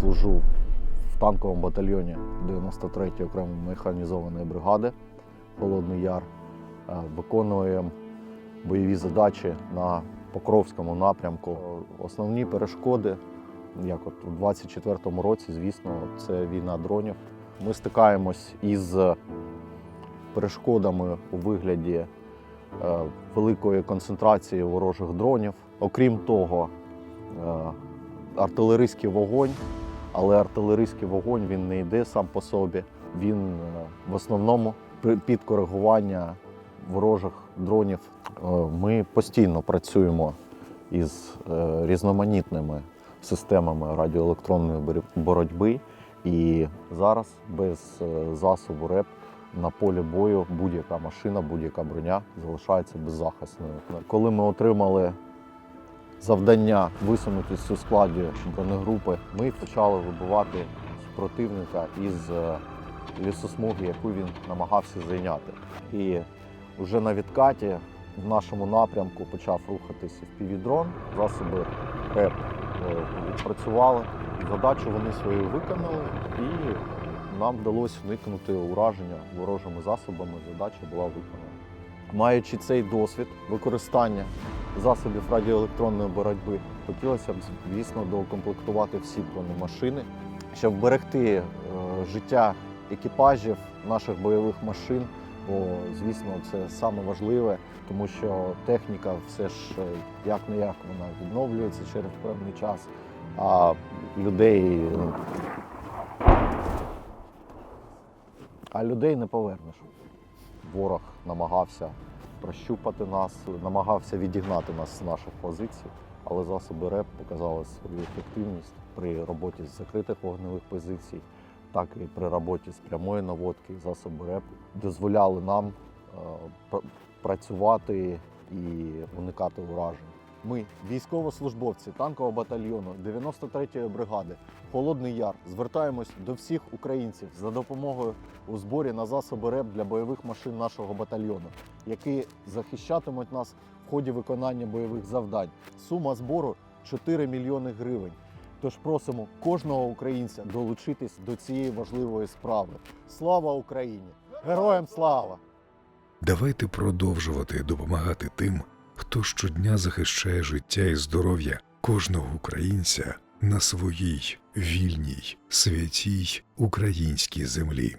служу в танковому батальйоні 93-ї окремої механізованої бригади Холодний Яр. Е, Виконуємо бойові задачі на Покровському напрямку. Основні перешкоди, як от у 24-му році, звісно, це війна дронів. Ми стикаємось із перешкодами у вигляді е, великої концентрації ворожих дронів. Окрім того, е, артилерійський вогонь, але артилерійський вогонь він не йде сам по собі. Він е, в основному під коригування ворожих дронів. Е, Ми постійно працюємо із е, різноманітними системами радіоелектронної боротьби. І зараз без засобу РЕП на полі бою будь-яка машина, будь-яка броня залишається беззахисною. Коли ми отримали завдання висунутися у складі бронегрупи, ми почали вибивати противника із е, лісосмуги, яку він намагався зайняти. І вже на відкаті в нашому напрямку почав рухатися впівдрон, засоби РЕП е, відпрацювали. Задачу вони свою виконали, і нам вдалося уникнути ураження ворожими засобами. Задача була виконана. Маючи цей досвід використання засобів радіоелектронної боротьби, хотілося б, звісно, доукомплектувати всі бронемашини, щоб вберегти е, життя екіпажів наших бойових машин. Бо, звісно, це саме важливе, тому що техніка все ж як не як вона відновлюється через певний час, а людей, а людей не повернеш. Ворог намагався прощупати нас, намагався відігнати нас з наших позицій, але засоби РЕП показали свою ефективність при роботі з закритих вогневих позицій, так і при роботі з прямої наводки. Засоби РЕП дозволяли нам е, пр- працювати і уникати уражень. Ми, військовослужбовці танкового батальйону 93-ї бригади Холодний Яр, звертаємось до всіх українців за допомогою у зборі на засоби РЕП для бойових машин нашого батальйону, які захищатимуть нас в ході виконання бойових завдань. Сума збору 4 мільйони гривень. Тож просимо кожного українця долучитись до цієї важливої справи. Слава Україні! Героям слава! Давайте продовжувати допомагати тим, хто щодня захищає життя і здоров'я кожного українця на своїй вільній, святій українській землі.